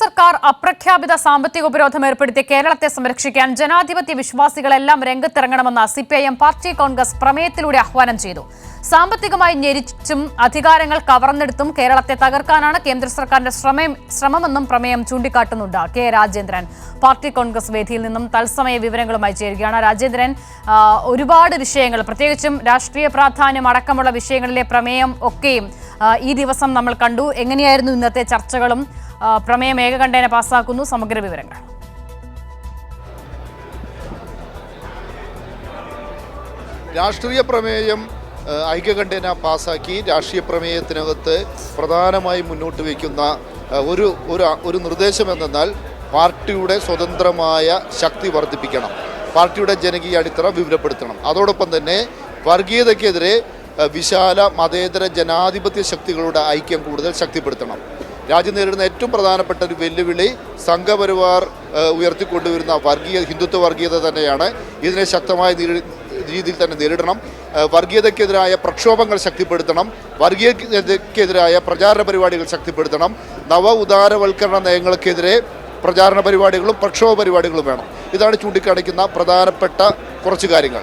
സർക്കാർ അപ്രഖ്യാപിത സാമ്പത്തിക ഉപരോധം ഏർപ്പെടുത്തി കേരളത്തെ സംരക്ഷിക്കാൻ ജനാധിപത്യ വിശ്വാസികളെല്ലാം രംഗത്തിറങ്ങണമെന്ന് സിപിഐഎം പാർട്ടി കോൺഗ്രസ് പ്രമേയത്തിലൂടെ ആഹ്വാനം ചെയ്തു. സാമ്പത്തികമായി ഞെരിച്ചും അധികാരങ്ങൾ കവർന്നെടുത്തും കേരളത്തെ തകർക്കാനാണ് കേന്ദ്ര സർക്കാരിന്റെ ശ്രമം ശ്രമമെന്നും പ്രമേയം ചൂണ്ടിക്കാട്ടുന്നുണ്ട്. കെ. രാജേന്ദ്രൻ പാർട്ടി കോൺഗ്രസ് വേദിയിൽ നിന്നും തത്സമയ വിവരങ്ങളുമായി ചേരുകയാണ്. രാജേന്ദ്രൻ ഒരുപാട് വിഷയങ്ങൾ പ്രത്യേകിച്ചും രാഷ്ട്രീയ പ്രാധാന്യം അടക്കമുള്ള വിഷയങ്ങളിലെ പ്രമേയം ഒക്കെയും ഈ ദിവസം നമ്മൾ കണ്ടു. എങ്ങനെയായിരുന്നു ഇന്നത്തെ ചർച്ചകളും? പ്രമേയം ഏകകണ്ഠേന പാസ്സാക്കുന്നു. സമഗ്ര വിവരങ്ങൾ. രാഷ്ട്രീയ പ്രമേയം ഐക്യകണ്ഠേന പാസാക്കി രാഷ്ട്രീയ പ്രമേയത്തിനകത്ത് പ്രധാനമായി മുന്നോട്ട് വയ്ക്കുന്ന ഒരു ഒരു ഒരു നിർദ്ദേശം എന്തെന്നാൽ പാർട്ടിയുടെ സ്വതന്ത്രമായ ശക്തി വർദ്ധിപ്പിക്കണം. പാർട്ടിയുടെ ജനകീയ അടിത്തറ വിപുലപ്പെടുത്തണം. അതോടൊപ്പം തന്നെ വർഗീയതയ്ക്കെതിരെ വിശാല മതേതര ജനാധിപത്യ ശക്തികളുടെ ഐക്യം കൂടുതൽ ശക്തിപ്പെടുത്തണം. രാജ്യം നേരിടുന്ന ഏറ്റവും പ്രധാനപ്പെട്ട ഒരു വെല്ലുവിളി സംഘപരിവാർ ഉയർത്തിക്കൊണ്ടുവരുന്ന വർഗീയ ഹിന്ദുത്വ വർഗീയത തന്നെയാണ്. ഇതിനെ ശക്തമായ രീതിയിൽ തന്നെ നേരിടണം. വർഗീയതയ്ക്കെതിരായ പ്രക്ഷോഭങ്ങൾ ശക്തിപ്പെടുത്തണം. വർഗീയതയ്ക്കെതിരായ പ്രചാരണ പരിപാടികൾ ശക്തിപ്പെടുത്തണം. നവ ഉദാരവൽക്കരണ നയങ്ങൾക്കെതിരെ പ്രചാരണ പരിപാടികളും പ്രക്ഷോഭ പരിപാടികളും വേണം. ഇതാണ് ചൂണ്ടിക്കാണിക്കുന്ന പ്രധാനപ്പെട്ട കുറച്ച് കാര്യങ്ങൾ.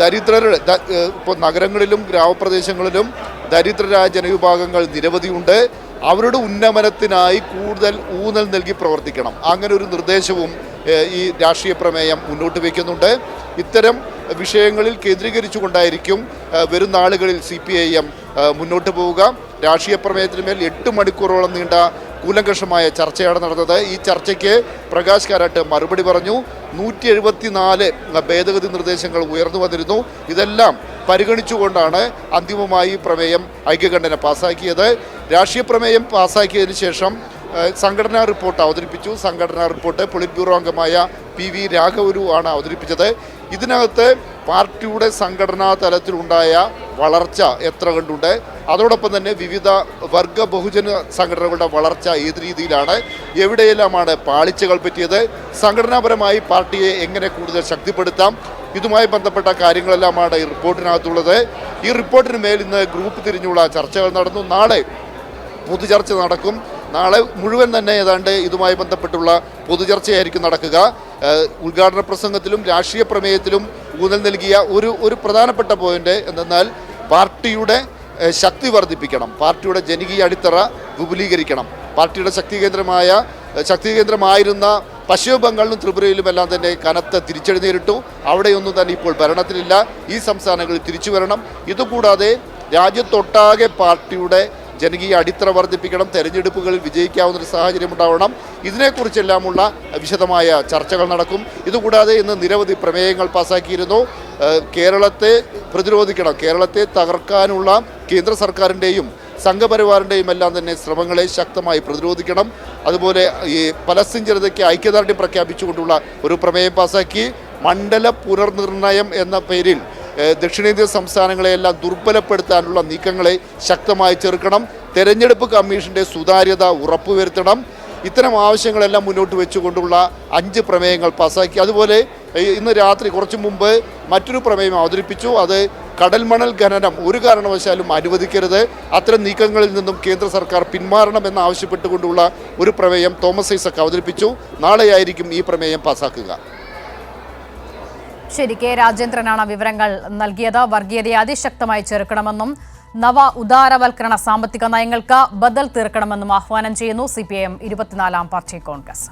ദരിദ്രരുടെ ഇപ്പോൾ നഗരങ്ങളിലും ഗ്രാമപ്രദേശങ്ങളിലും ദരിദ്രരായ ജനവിഭാഗങ്ങൾ നിരവധിയുണ്ട്. അവരുടെ ഉന്നമനത്തിനായി കൂടുതൽ ഊന്നൽ നൽകി പ്രവർത്തിക്കണം. അങ്ങനെ ഒരു നിർദ്ദേശവും ഈ രാഷ്ട്രീയ പ്രമേയം മുന്നോട്ട് വയ്ക്കുന്നുണ്ട് ഇത്തരം വിഷയങ്ങളിൽ കേന്ദ്രീകരിച്ചുകൊണ്ടായിരിക്കും വരും നാളുകളിൽ സി പി ഐ എം മുന്നോട്ട് പോവുക. രാഷ്ട്രീയ പ്രമേയത്തിന് മേൽ എട്ട് മണിക്കൂറോളം നീണ്ട കൂലങ്കഷമായ ചർച്ചയാണ് നടന്നത്. ഈ ചർച്ചയ്ക്ക് പ്രകാശ് കാരാട്ട് മറുപടി പറഞ്ഞു. നൂറ്റി എഴുപത്തിനാല് ഭേദഗതി നിർദ്ദേശങ്ങൾ ഉയർന്നു വന്നിരുന്നു. ഇതെല്ലാം പരിഗണിച്ചുകൊണ്ടാണ് അന്തിമമായി പ്രമേയം ഐക്യകണ്ഠന പാസ്സാക്കിയത് രാഷ്ട്രീയ പ്രമേയം പാസ്സാക്കിയതിന് ശേഷം സംഘടനാ റിപ്പോർട്ട് അവതരിപ്പിച്ചു. സംഘടനാ റിപ്പോർട്ട് പൊളിറ്റ് ബ്യൂറോ അംഗമായ പി വി രാഘവരു ആണ് അവതരിപ്പിച്ചത്. ഇതിനകത്ത് പാർട്ടിയുടെ സംഘടനാ തലത്തിലുണ്ടായ വളർച്ച എത്ര കണ്ടുണ്ട്? അതോടൊപ്പം തന്നെ വിവിധ വർഗ ബഹുജന സംഘടനകളുടെ വളർച്ച ഏത് രീതിയിലാണ്? എവിടെയെല്ലാമാണ് പാളിച്ചകൾ പറ്റിയത്? സംഘടനാപരമായി പാർട്ടിയെ എങ്ങനെ കൂടുതൽ ശക്തിപ്പെടുത്താം? ഇതുമായി ബന്ധപ്പെട്ട കാര്യങ്ങളെല്ലാമാണ് ഈ റിപ്പോർട്ടിനകത്തുള്ളത്. ഈ റിപ്പോർട്ടിന് മേൽ ഇന്ന് ഗ്രൂപ്പ് തിരിഞ്ഞുള്ള ചർച്ചകൾ നടന്നു. നാളെ പൊതുചർച്ച നടക്കും. നാളെ മുഴുവൻ തന്നെ ഏതാണ്ട് ഇതുമായി ബന്ധപ്പെട്ടുള്ള പൊതുചർച്ചയായിരിക്കും നടക്കുക. ഉദ്ഘാടന പ്രസംഗത്തിലും രാഷ്ട്രീയ പ്രമേയത്തിലും ഊന്നൽ നൽകിയ ഒരു ഒരു പ്രധാനപ്പെട്ട പോയിന്റ് എന്തെന്നാൽ പാർട്ടിയുടെ ശക്തി വർദ്ധിപ്പിക്കണം. പാർട്ടിയുടെ ജനകീയ അടിത്തറ വിപുലീകരിക്കണം. പാർട്ടിയുടെ ശക്തി കേന്ദ്രമായ ശക്തി കേന്ദ്രമായിരുന്ന പശ്ചിമ ബംഗാളിലും ത്രിപുരയിലും എല്ലാം തന്നെ കനത്ത തിരിച്ചടി നേരിട്ടു. അവിടെയൊന്നും തന്നെ ഇപ്പോൾ ഭരണത്തിലില്ല. ഈ സംസ്ഥാനങ്ങളിൽ തിരിച്ചു വരണം. ഇതുകൂടാതെ രാജ്യത്തൊട്ടാകെ പാർട്ടിയുടെ ജനകീയ അടിത്തറ വർദ്ധിപ്പിക്കണം തെരഞ്ഞെടുപ്പുകളിൽ വിജയിക്കാവുന്ന ഒരു സാഹചര്യം ഉണ്ടാവണം. ഇതിനെക്കുറിച്ചെല്ലാമുള്ള വിശദമായ ചർച്ചകൾ നടക്കും. ഇതുകൂടാതെ ഇന്ന് നിരവധി പ്രമേയങ്ങൾ പാസാക്കിയിരുന്നു. കേരളത്തെ പ്രതിരോധിക്കണം കേരളത്തെ തകർക്കാനുള്ള കേന്ദ്ര സർക്കാരിന്റെയും സംഘപരിവാറിന്റെയും എല്ലാം തന്നെ ശ്രമങ്ങളെ ശക്തമായി പ്രതിരോധിക്കണം. അതുപോലെ ഈ പലസ്തീൻ ജനതയ്ക്ക് ഐക്യദാർഢ്യം പ്രഖ്യാപിച്ചുകൊണ്ടുള്ള ഒരു പ്രമേയം പാസാക്കി. മണ്ഡല പുനർനിർണയം എന്ന പേരിൽ ദക്ഷിണേന്ത്യൻ സംസ്ഥാനങ്ങളെയെല്ലാം ദുർബലപ്പെടുത്താനുള്ള നീക്കങ്ങളെ ശക്തമായി ചെറുക്കണം. തെരഞ്ഞെടുപ്പ് കമ്മീഷന്റെ സുതാര്യത ഉറപ്പുവരുത്തണം. ഇത്തരം ആവശ്യങ്ങളെല്ലാം മുന്നോട്ട് വെച്ചുകൊണ്ടുള്ള അഞ്ച് പ്രമേയങ്ങൾ പാസാക്കി. അതുപോലെ ഇന്ന് രാത്രി കുറച്ചു മുമ്പ് മറ്റൊരു പ്രമേയം അവതരിപ്പിച്ചു. അത് കടൽമണൽ ഖനനം ഒരു കാരണവശാലും അനുവദിക്കരുത്. അത്തരം നീക്കങ്ങളിൽ നിന്നും കേന്ദ്ര സർക്കാർ പിന്മാറണമെന്ന് ആവശ്യപ്പെട്ടുകൊണ്ടുള്ള ഒരു പ്രമേയം തോമസ് ഐസക് അവതരിപ്പിച്ചു. നാളെയായിരിക്കും ഈ പ്രമേയം പാസാക്കുക. ശരി കെ രാജേന്ദ്രനാണ് വിവരങ്ങൾ നൽകിയത്. വർഗീയതയെ അതിശക്തമായി ചെറുക്കണമെന്നും നവ ഉദാരവൽക്കരണ സാമ്പത്തിക നയങ്ങൾക്ക് ബദൽ തീർക്കണമെന്നും ആഹ്വാനം ചെയ്യുന്നു സി പി ഐ എം ഇരുപത്തിനാലാം പാർട്ടി കോൺഗ്രസ്.